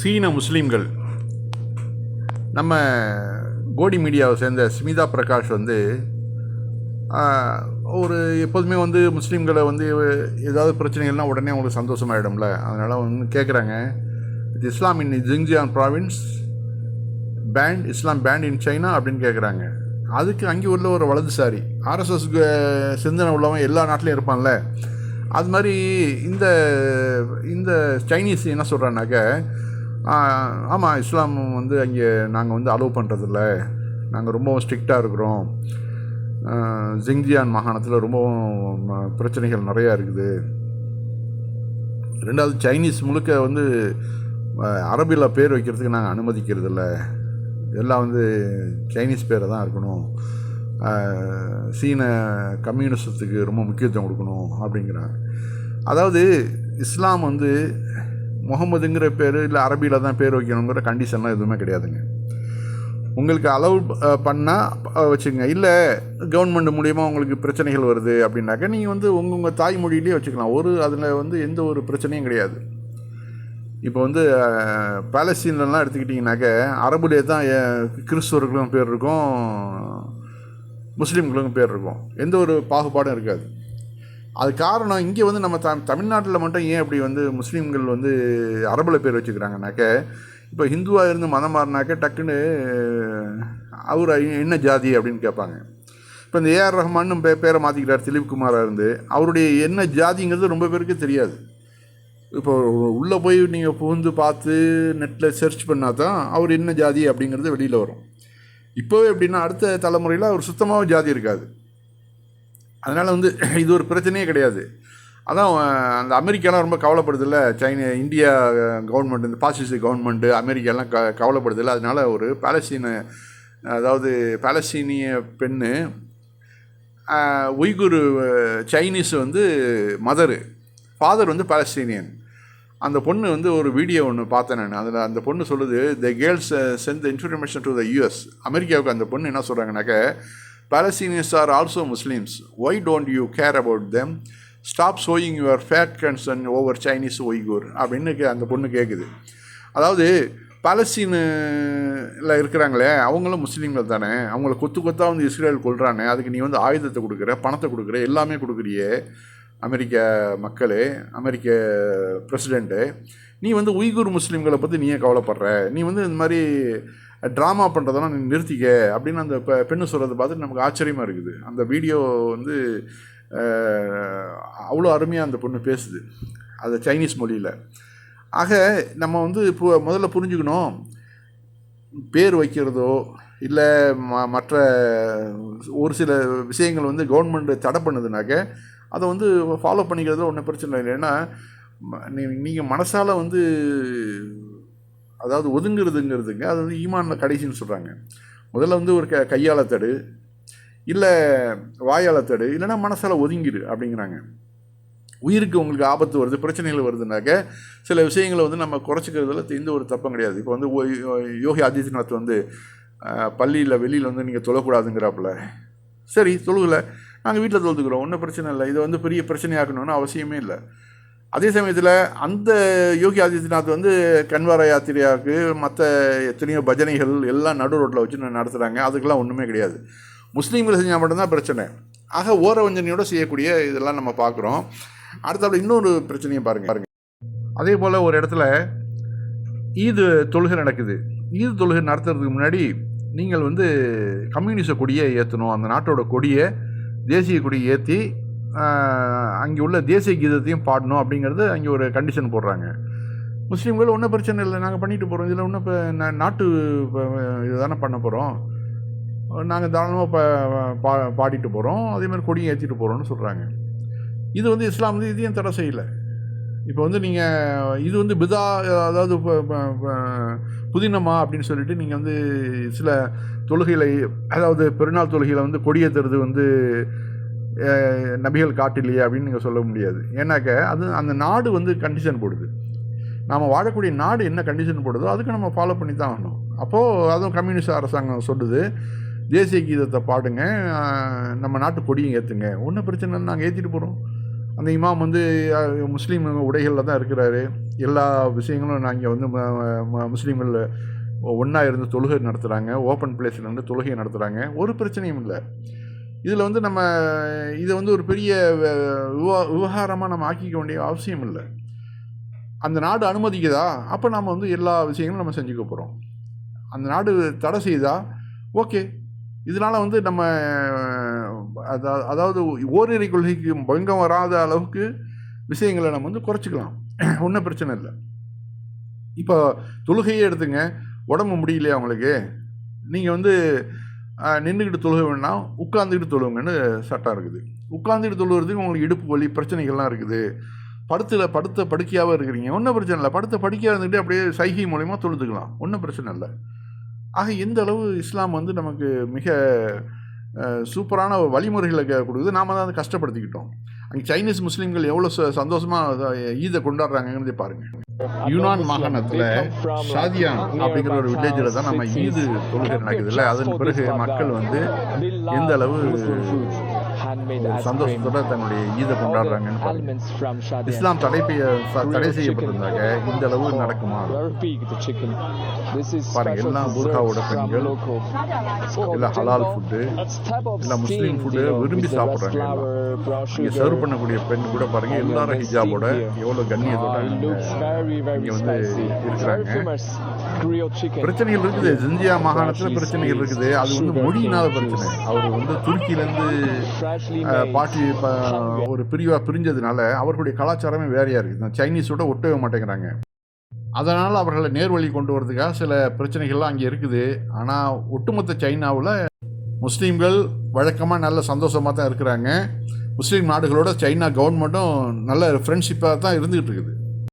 சீன முஸ்லீம்கள். நம்ம கோடி மீடியாவை சேர்ந்த ஸ்மிதா பிரகாஷ் வந்து ஒரு எப்போதுமே வந்து முஸ்லீம்களை வந்து ஏதாவது பிரச்சனைகள்னால் உடனே அவங்களுக்கு சந்தோஷமாயிடும்ல. அதனால் வந்து கேட்குறாங்க இது Islam in Xinjiang province ban Islam ban in China அப்படின்னு கேட்குறாங்க அதுக்கு அங்கே உள்ள ஒரு வலதுசாரி ஆர்எஸ்எஸ் சிந்தனை உள்ளவன் எல்லா நாட்டிலையும் இருப்பான்ல. அது மாதிரி இந்த இந்த சைனீஸ் என்ன சொல்கிறான்னாக்க ஆமாம் இஸ்லாம் வந்து அங்கே நாங்கள் வந்து அலோவ் பண்ணுறதில்ல நாங்கள் ரொம்பவும் ஸ்ட்ரிக்டாக இருக்கிறோம். ஜிங்ஜியான் மாகாணத்தில் ரொம்பவும் பிரச்சனைகள் நிறையா இருக்குது. ரெண்டாவது சைனீஸ் முழுக்க வந்து அரபியில் பேர் வைக்கிறதுக்கு நாங்கள் அனுமதிக்கிறதில்ல. எல்லாம் வந்து சைனீஸ் பேரை தான் இருக்கணும். சீன கம்யூனிசத்துக்கு ரொம்ப முக்கியத்துவம் கொடுக்கணும் அப்படிங்கிறாங்க. அதாவது இஸ்லாம் வந்து முகமதுங்கிற பேர் இல்லை அரபியில் தான் பேர் வைக்கணுங்கிற கண்டிஷன்லாம் எதுவுமே கிடையாதுங்க. உங்களுக்கு அலோவ் பண்ணால் வச்சுக்கோங்க. இல்லை கவர்மெண்ட் மூலிமா உங்களுக்கு பிரச்சனைகள் வருது அப்படின்னாக்க நீங்கள் வந்து உங்கள் உங்கள் தாய்மொழியிலேயே வச்சுக்கலாம். ஒரு அதில் வந்து எந்த ஒரு பிரச்சனையும் கிடையாது. இப்போ வந்து பாலஸ்தீன்லலாம் எடுத்துக்கிட்டிங்கனாக்க அரபுலே தான் அஹ், பேர் இருக்கும் முஸ்லீம்களுக்கும் பேர் இருக்கும். எந்த ஒரு பாகுபாடும் இருக்காது. அது காரணம் இங்கே வந்து நம்ம த தமிழ்நாட்டில் மட்டும் ஏன் அப்படி வந்து முஸ்லீம்கள் வந்து அரபில் பேர் வச்சுக்கிறாங்கனாக்க இப்போ ஹிந்துவாக இருந்து மதம் மாறினாக்க டக்குன்னு அவர் என்ன ஜாதி அப்படின்னு கேட்பாங்க. இப்போ இந்த ஏஆர் ரஹ்மான்னு பே பேரை மாற்றிக்கிறார் திலீப் குமாராக இருந்து. அவருடைய என்ன ஜாதிங்கிறது ரொம்ப பேருக்கு தெரியாது. இப்போ உள்ளே போய் நீங்கள் புகுந்து பார்த்து நெட்டில் சர்ச் பண்ணால் தான் அவர் என்ன ஜாதி அப்படிங்கிறது வெளியில் வரும். இப்போவே எப்படின்னா அடுத்த தலைமுறையில் அவர் சுத்தமாக ஜாதி இருக்காது. அதனால் வந்து இது ஒரு பிரச்சனையே கிடையாது. அதான் அந்த அமெரிக்காலாம் ரொம்ப கவலைப்படுதில்ல. சைனா இந்தியா கவர்மெண்ட் இந்த பாசிஸ்ட் கவர்மெண்ட்டு அமெரிக்காலாம் க கவலைப்படுதில்ல. அதனால் ஒரு பாலஸ்தீன அதாவது பாலஸ்தீனிய பெண்ணு உய்குரு உய்குர் சைனீஸ் வந்து மதரு. ஃபாதர் வந்து பாலஸ்தீனியன். அந்த பொண்ணு வந்து ஒரு வீடியோ ஒன்று பார்த்தேன் நான். அதில் அந்த பொண்ணு சொல்லுது the girls sent the information to the US அமெரிக்காவுக்கு அந்த பொண்ணு என்ன சொல்கிறாங்கனாக்க Palestinians are also Muslims why don't you care about them stop showing your fake concern over Chinese Uyghur அப்படின்னு கே- அந்த பொண்ணு கேட்குது அதாவது பாலஸ்தீனில் இருக்கிறாங்களே அவங்களும் முஸ்லீம்கள் தானே. அவங்கள கொத்து கொத்தாக வந்து இஸ்ரேல் கொள்றானே அதுக்கு நீ வந்து ஆயுதத்தை கொடுக்குற பணத்தை கொடுக்குற எல்லாமே கொடுக்குறியே. அமெரிக்க மக்களே அமெரிக்க பிரசிடெண்ட்டு நீ வந்து உய்கூர் முஸ்லீம்களை பற்றி நீயே கவலைப்படுற? நீ வந்து இந்த மாதிரி ட்ராமா பண்ணுறதெல்லாம் நீ நிறுத்திக்க அப்படின்னு அந்த பெண்ணு சொல்கிறத பார்த்துட்டு நமக்கு ஆச்சரியமாக இருக்குது. அந்த வீடியோ வந்து அவ்வளோ அருமையாக அந்த பொண்ணு பேசுது. அது சைனீஸ் மொழியில். ஆக நம்ம வந்து இப்போ முதல்ல புரிஞ்சுக்கணும் பேர் வைக்கிறதோ இல்லை ம மற்ற ஒரு சில விஷயங்கள் வந்து கவர்மெண்ட் தடை பண்ணுதுனாக்க அதை வந்து ஃபாலோ பண்ணிக்கிறதுல ஒன்றும் பிரச்சனை இல்லை. ஏன்னா நீ நீங்கள் மனசால் வந்து அதாவது ஒதுங்கிறதுங்கிறதுங்க அது வந்து ஈமானில் கடைசின்னு சொல்கிறாங்க முதல்ல வந்து ஒரு க கையால் தடு இல்லை வாயால் தடு இல்லைன்னா மனசால் ஒதுங்கிடு அப்படிங்கிறாங்க. உயிருக்கு உங்களுக்கு ஆபத்து வருது பிரச்சனைகள் வருதுனாக்க சில விஷயங்களை வந்து நம்ம குறைச்சிக்கிறதுல எந்த ஒரு தப்பும் கிடையாது. இப்போ வந்து யோகி ஆதித்யநாத் வந்து பள்ளியில் வெளியில் வந்து நீங்கள் தொழக்கூடாதுங்கிறாப்புல. சரி தொழுகலை நாங்கள் வீட்டில் தொழுதுக்கிறோம் ஒன்றும் பிரச்சனை இல்லை. இதை வந்து பெரிய பிரச்சனையாக்கணும்னு அவசியமே இல்லை. அதே சமயத்தில் அந்த யோகி ஆதித்யநாத் வந்து கன்வார யாத்திரையாவுக்கு மற்ற எத்தனையோ பஜனைகள் எல்லாம் நடு ரோட்டில் வச்சு நடத்துகிறாங்க அதுக்கெல்லாம் ஒன்றுமே கிடையாது. முஸ்லீம்கள் செஞ்சால் மட்டும்தான் பிரச்சனை. ஆக ஓரவஞ்சனையோடு செய்யக்கூடிய இதெல்லாம் நம்ம பார்க்குறோம் அடுத்தபடி இன்னொரு பிரச்சனையை பாருங்கள் பாருங்கள் அதே போல் ஒரு இடத்துல ஈது தொழுகை நடக்குது. ஈது தொழுகை நடத்துறதுக்கு முன்னாடி நீங்கள் வந்து கம்யூனிச கொடியை ஏற்றணும் அந்த நாட்டோட கொடியை தேசிய கொடியை ஏற்றி அங்கே உள்ள தேசிய கீதத்தையும் பாடணும் அப்படிங்கிறது அங்கே ஒரு கண்டிஷன் போடுறாங்க. முஸ்லீம்கள் ஒன்றும் பிரச்சனை இல்லை நாங்கள் பண்ணிட்டு போகிறோம் இதில் ஒன்றும் இப்போ நாட்டு இதுதானே பண்ண போகிறோம் நாங்கள் தாராளமாக பா பா பாடிட்டு போகிறோம் அதே மாதிரி கொடியை ஏற்றிட்டு போகிறோம்னு சொல்கிறாங்க இது வந்து இஸ்லாம் வந்து இதையும் தடை செய்யலை. இப்போ வந்து நீங்கள் இது வந்து பிதா அதாவது புதினமா அப்படின்னு சொல்லிட்டு நீங்கள் வந்து சில தொழுகைகளை அதாவது பெருநாள் தொழுகையில் வந்து கொடியேற்றுறது வந்து நபிகள் காட்டிலையே அப்படின்னு நீங்கள் சொல்ல முடியாது. ஏன்னாக்க அது அந்த நாடு வந்து கண்டிஷன் போடுது. நாம் வாழக்கூடிய நாடு என்ன கண்டிஷன் போடுதோ அதுக்கு நம்ம ஃபாலோ பண்ணி தான் ஆகணும். அப்போது அதுவும் கம்யூனிஸ்ட் அரசாங்கம் சொல்லுது தேசிய கீதத்தை பாடுங்க நம்ம நாட்டு கொடியும் ஏற்றுங்க ஒன்றும் பிரச்சனை இல்லை நாங்கள் ஏற்றிட்டு போகிறோம் அந்த இமாம் வந்து முஸ்லீம் உடைகளில் தான் இருக்கிறாரு. எல்லா விஷயங்களும் நாங்கள் வந்து முஸ்லீம்களில் முஸ்லீம்கள் ஒன்றா இருந்து தொழுகை நடத்துகிறாங்க ஓப்பன் பிளேஸில் இருந்து தொழுகை நடத்துகிறாங்க ஒரு பிரச்சனையும் இல்லை. இதில் வந்து நம்ம இதை வந்து ஒரு பெரிய விவா- விவகாரமாக நம்ம ஆக்கிக்க வேண்டிய அவசியம் இல்லை. அந்த நாடு அனுமதிக்குதா? அப்போ நாம் வந்து எல்லா விஷயங்களும் நம்ம செஞ்சுக்க போகிறோம் அந்த நாடு தடை செய்தா? ஓகே. இதனால் வந்து நம்ம அதாவது ஓரிரை கொள்கைக்கு பங்கம் வராத அளவுக்கு விஷயங்களை நம்ம வந்து குறைச்சிக்கலாம். ஒன்றும் பிரச்சனை இல்லை. இப்போ தொழுகையே எடுத்துங்க. உடம்பு முடியலையா அவங்களுக்கு நீங்கள் வந்து நின்றுக்கிட்டு தொழுக வேணாம் உட்காந்துக்கிட்டு தொழுவுங்கன்னு சட்டம் இருக்குது. உட்காந்துக்கிட்டு தொழுகிறதுக்கு உங்களுக்கு இடுப்பு வலி பிரச்சனைகள்லாம் இருக்குது. படுத்துல படுத்த படுக்கையாகவே இருக்கிறீங்க. ஒன்றும் பிரச்சனை இல்லை. படுத்த படுக்கையாக இருந்துக்கிட்டு அப்படியே சைகை மூலயமா தொழுதுக்கலாம். ஒன்றும் பிரச்சனை இல்லை. ஆக எந்த அளவு இஸ்லாம் வந்து நமக்கு மிக சூப்பரான வழிமுறைகளை கொடுக்குது. நாம தான் அதை கஷ்டப்படுத்திக்கிட்டோம். அங்கே சைனீஸ் முஸ்லீம்கள் எவ்வளோ சந்தோஷமாக ஈதை கொண்டாடுறாங்கங்கிறதே பாருங்கள் யூனான் மாகாணத்தில் ஷாதியான் அப்படிங்கிற ஒரு வில்லேஜில் தான் நம்ம ஈது தொழுகை நடக்குதுல்ல அதன் பிறகு மக்கள் வந்து எந்த அளவு சந்தோஷத்தோட தன்னுடைய ஈதை கொண்டாடுறாங்கன்னு பாருங்க. இஸ்லாம் தடை தடை செய்யப்பட்டிருந்தாங்க. இந்த அளவு நடக்குமா? பாருங்க எல்லாம் புர்காவோட பெண்கள் எல்லாம் ஹலால் ஃபுட்டு எல்லாம் முஸ்லீம் ஃபுட்டு விரும்பி சாப்பிட்றாங்க. இங்கே சர்வ் பண்ணக்கூடிய பெண் கூட பாருங்க எல்லாரும் ஹிஜாபோட எவ்வளோ கண்ணியத்தோட இங்கே வந்து இருக்கிறாங்க. பிரச்சனைகள் இருக்குது. ஜிந்தியா மாகாணத்தில் பிரச்சனைகள் இருக்குது. அது வந்து மொழியினால பிரச்சனை. அவர் வந்து துருக்கியிலேருந்து பாட்டி ப- ஒரு பிரிவாக பிரிஞ்சதுனால அவர்களுடைய கலாச்சாரமே வேறையாக இருக்குது இந்த சைனீஸோட ஒட்டவே மாட்டேங்கிறாங்க. அதனால் அவர்களை நேர்வழி கொண்டு வரதுக்காக சில பிரச்சனைகள்லாம் அங்கே இருக்குது. ஆனால் ஒட்டுமொத்த சைனாவில் முஸ்லீம்கள் வழக்கமாக நல்ல சந்தோஷமாக தான் இருக்கிறாங்க. முஸ்லீம் நாடுகளோட சைனா கவர்மெண்ட்டும் நல்ல ஃப்ரெண்ட்ஷிப்பாக தான் இருந்துகிட்டு இருக்குது.